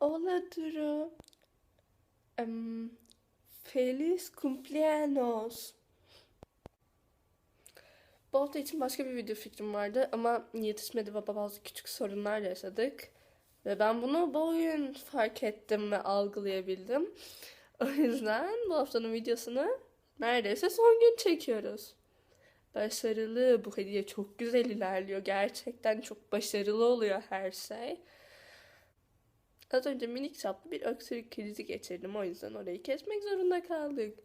Hola. Em, feliz cumpleaños. Bu hafta için başka bir video fikrim vardı ama yetişmedi ve bazı küçük sorunlar yaşadık. Ve ben bunu bu oyun fark ettim ve algılayabildim. O yüzden bu haftanın videosunu neredeyse son gün çekiyoruz. Başarılı. Bu hediye çok güzel ilerliyor. Gerçekten çok başarılı oluyor her şey. Az önce minik çaplı bir öksürük krizi geçirdim. O yüzden orayı kesmek zorunda kaldık.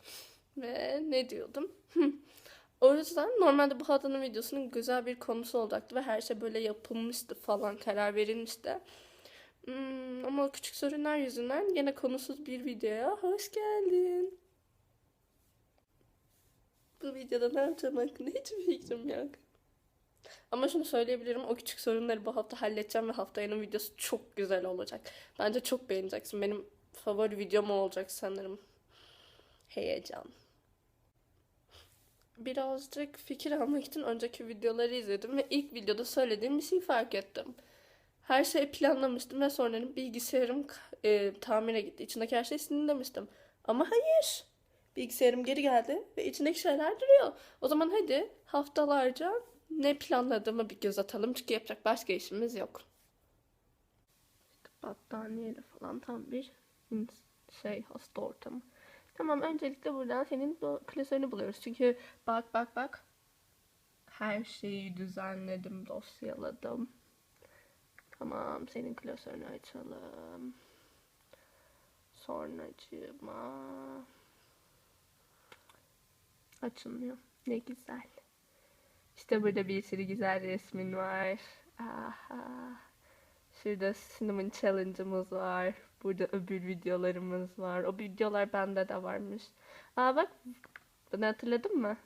Ve ne diyordum? o yüzden normalde bu haftanın videosunun güzel bir konusu olacaktı ve her şey böyle yapılmıştı falan karar verilmişti. Hmm, ama küçük sorunlar yüzünden yine konusuz bir videoya hoş geldin. Bu videoda ne yapacağım hakkında hiçbir fikrim yok. Ama şunu söyleyebilirim. O küçük sorunları bu hafta halledeceğim ve haftanın videosu çok güzel olacak. Bence çok beğeneceksin. Benim favori videom olacak sanırım. Heyecan. Birazcık fikir almak için önceki videoları izledim ve ilk videoda söylediğim bir şey fark ettim. Her şeyi planlamıştım ve sonra bilgisayarım e, tamire gitti. İçindeki her şeyi silin demiştim. Ama hayır. Bilgisayarım geri geldi ve içindeki şeyler duruyor. O zaman hadi haftalarca ne planladığımı bir göz atalım çünkü yapacak başka işimiz yok. Battaniyeyle falan tam bir şey hasta ortamı. Tamam öncelikle buradan senin klasörünü buluyoruz. Çünkü bak bak bak her şeyi düzenledim, dosyaladım. Tamam senin klasörünü açalım. Sonracığıma açılmıyor. Ne güzel. İşte burada bir sürü güzel resmin var. Aha. Şurada Cinnamon Challenge'ımız var. Burada öbür videolarımız var. O videolar bende de varmış. Aa bak bunu hatırladın mı?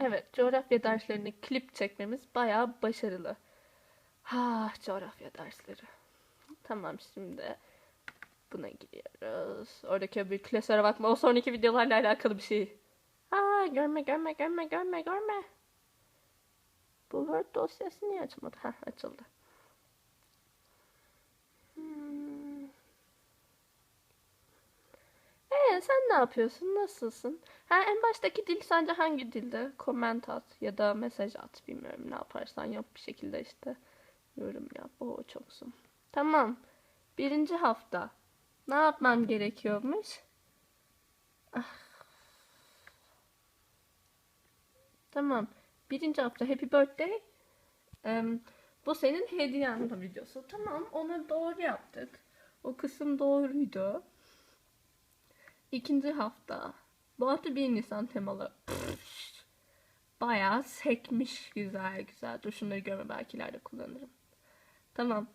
Evet, coğrafya derslerine klip çekmemiz bayağı başarılı. Ha, coğrafya dersleri. Tamam şimdi buna giriyoruz. Oradaki öbür klasöre bakma. O sonraki videolarla alakalı bir şey. Aa, görme görme görme görme görme. Bu Word dosyası niye açmadı? Ha açıldı. Hmm. Ee, sen ne yapıyorsun? Nasılsın? Ha, en baştaki dil sence hangi dilde? Koment at ya da mesaj at. Bilmiyorum ne yaparsan yap bir şekilde işte. Yorum yap. Oo çoksun. Tamam. Birinci hafta. Ne yapmam gerekiyormuş? Ah. Tamam. Birinci hafta Happy Birthday. Em, bu senin hediyen videosu. Tamam onu doğru yaptık. O kısım doğruydu. İkinci hafta. Hafta 1 Nisan temalı. Pff, Bayağı sekmiş güzel güzel. Dur şunları görme belki ileride kullanırım. Tamam.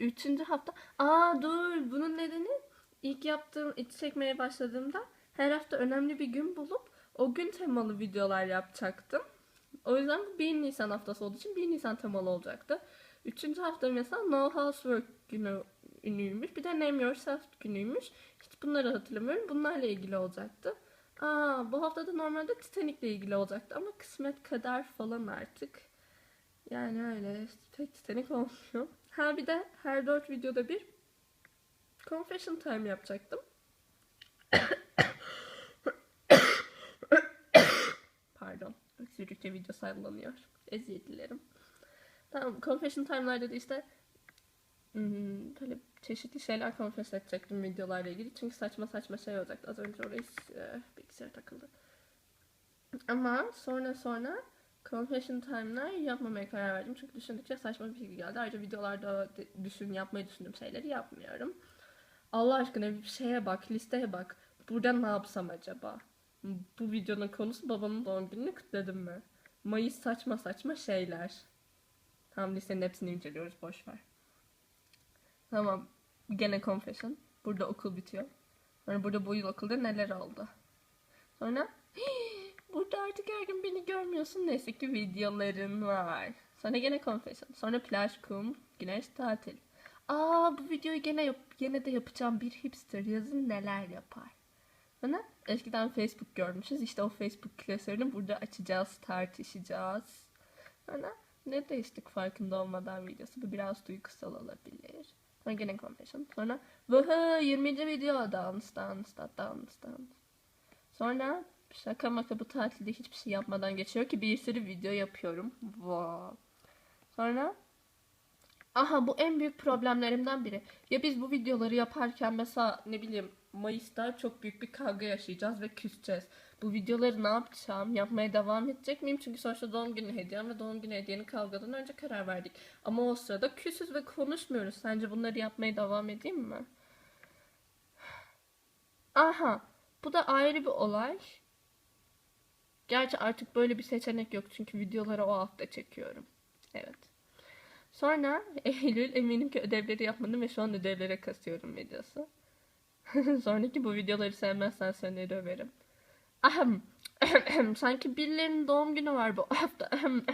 Üçüncü hafta. Aa dur bunun nedeni ilk yaptığım iç çekmeye başladığımda her hafta önemli bir gün bulup o gün temalı videolar yapacaktım. O yüzden bu 1 Nisan haftası olduğu için 1 Nisan temalı olacaktı. Üçüncü hafta mesela No Housework günü günüymüş. Bir de Name Yourself günüymüş. Hiç bunları hatırlamıyorum. Bunlarla ilgili olacaktı. Aa, bu hafta da normalde Titanic'le ilgili olacaktı ama kısmet kadar falan artık. Yani öyle pek Titanic olmuyor. Ha bir de her dört videoda bir confession time yapacaktım. Pardon. Öksürükçe video sallanıyor. Eziyet dilerim. Tamam. Confession time'larda da işte hmm, böyle çeşitli şeyler confess edecektim videolarla ilgili. Çünkü saçma saçma şey olacaktı. Az önce oraya e, bilgisayar takıldı. Ama sonra sonra confession time'lar yapmamaya karar verdim. Çünkü düşündükçe saçma bir fikir geldi. Ayrıca videolarda de- düşün, yapmayı düşündüğüm şeyleri yapmıyorum. Allah aşkına bir şeye bak, listeye bak. Burada ne yapsam acaba? Bu videonun konusu babamın doğum gününü kutladım mı? Mayıs saçma saçma şeyler. Tamam listenin hepsini inceliyoruz boş ver. Tamam. Gene confession. Burada okul bitiyor. Sonra burada bu yıl okulda neler oldu. Sonra burada artık her gün beni görmüyorsun. Neyse ki videoların var. Sonra gene confession. Sonra plaj, kum, güneş, tatil. Aa bu videoyu gene yap gene de yapacağım. Bir hipster yazın neler yapar. Sonra eskiden Facebook görmüşüz. İşte o Facebook klasörünü burada açacağız, tartışacağız. Sonra ne değiştik farkında olmadan videosu. Bu biraz duygusal olabilir. Sonra gene confession. Sonra vıhı 20. video dance dance dance dance dance. Sonra şaka maka bu tatilde hiçbir şey yapmadan geçiyor ki bir sürü video yapıyorum. Wow. Sonra aha bu en büyük problemlerimden biri. Ya biz bu videoları yaparken mesela ne bileyim Mayıs'ta çok büyük bir kavga yaşayacağız ve küseceğiz. Bu videoları ne yapacağım? Yapmaya devam edecek miyim? Çünkü sonuçta doğum günü hediyem ve doğum günü hediyenin kavgadan önce karar verdik. Ama o sırada küsüz ve konuşmuyoruz. Sence bunları yapmaya devam edeyim mi? Aha. Bu da ayrı bir olay. Gerçi artık böyle bir seçenek yok. Çünkü videoları o hafta çekiyorum. Evet. Sonra Eylül eminim ki ödevleri yapmadım ve şu an ödevlere kasıyorum videosu. Sonraki bu videoları sevmezsen seni döverim. Ahem. Sanki birilerinin doğum günü var bu hafta. Ahem.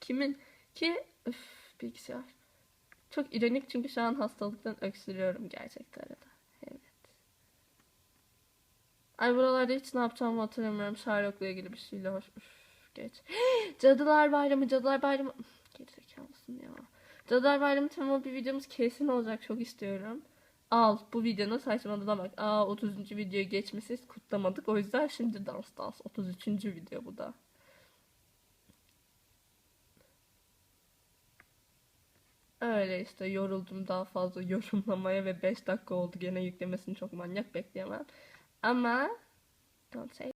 Kimin? Ki Üf, bilgisayar. Çok ironik çünkü şu an hastalıktan öksürüyorum gerçekten arada. Evet. Ay buralarda hiç ne yapacağımı hatırlamıyorum. Sherlock'la ilgili bir şeyle hoş. Üf, geç. Cadılar Bayramı, Cadılar Bayramı. Gerizekalısın ya. Cadılar Bayramı temalı bir videomuz kesin olacak. Çok istiyorum. Al bu videonun saçmalığına bak. Aa 30. videoyu geçmişiz kutlamadık. O yüzden şimdi dans dans. 33. video bu da. Öyle işte yoruldum daha fazla yorumlamaya ve 5 dakika oldu gene yüklemesini çok manyak bekleyemem. Ama don't say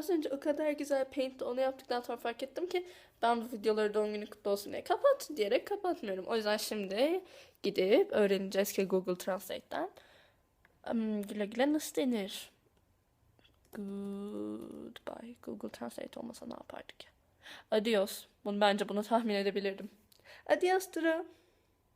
Az önce o kadar güzel Paint'te onu yaptıktan sonra fark ettim ki ben bu videoları doğum günü kutlu olsun diye kapat diyerek kapatmıyorum. O yüzden şimdi gidip öğreneceğiz ki Google Translate'ten um, güle güle nasıl denir? Goodbye. Google Translate olmasa ne yapardık ya? Adios. Bunu, bence bunu tahmin edebilirdim. Adios Duru.